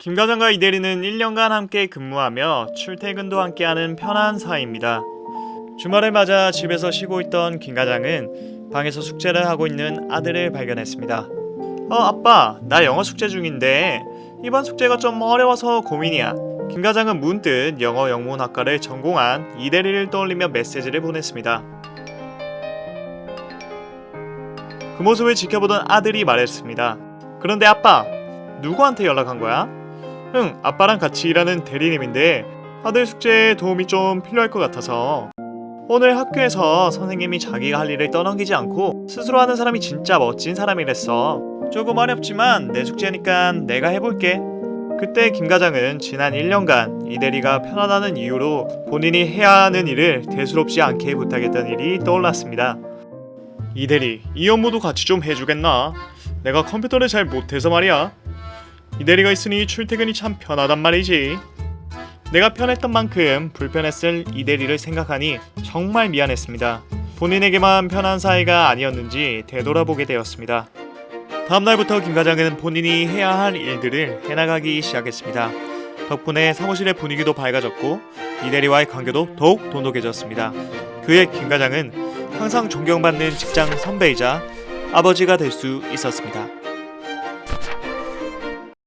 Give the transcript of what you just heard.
김 과장과 이 대리는 1년간 함께 근무하며 출퇴근도 함께하는 편한 사이입니다. 주말을 맞아 집에서 쉬고 있던 김 과장은 방에서 숙제를 하고 있는 아들을 발견했습니다. 어 아빠 나 영어 숙제 중인데 이번 숙제가 좀 어려워서 고민이야. 김 과장은 문득 영어 영문학과를 전공한 이 대리를 떠올리며 메시지를 보냈습니다. 그 모습을 지켜보던 아들이 말했습니다. 그런데 아빠 누구한테 연락한 거야? 응 아빠랑 같이 일하는 대리님인데 아들 숙제에 도움이 좀 필요할 것 같아서 오늘 학교에서 선생님이 자기가 할 일을 떠넘기지 않고 스스로 하는 사람이 진짜 멋진 사람이랬어. 조금 어렵지만 내 숙제니까 내가 해볼게. 그때 김 과장은 지난 1년간 이 대리가 편하다는 이유로 본인이 해야 하는 일을 대수롭지 않게 부탁했던 일이 떠올랐습니다. 이 대리, 이 업무도 같이 좀 해주겠나? 내가 컴퓨터를 잘 못해서 말이야. 이 대리가 있으니 출퇴근이 참 편하단 말이지. 내가 편했던 만큼 불편했을 이 대리를 생각하니 정말 미안했습니다. 본인에게만 편한 사이가 아니었는지 되돌아보게 되었습니다. 다음 날부터 김 과장은 본인이 해야 할 일들을 해나가기 시작했습니다. 덕분에 사무실의 분위기도 밝아졌고 이 대리와의 관계도 더욱 돈독해졌습니다. 그의 김 과장은 항상 존경받는 직장 선배이자 아버지가 될 수 있었습니다.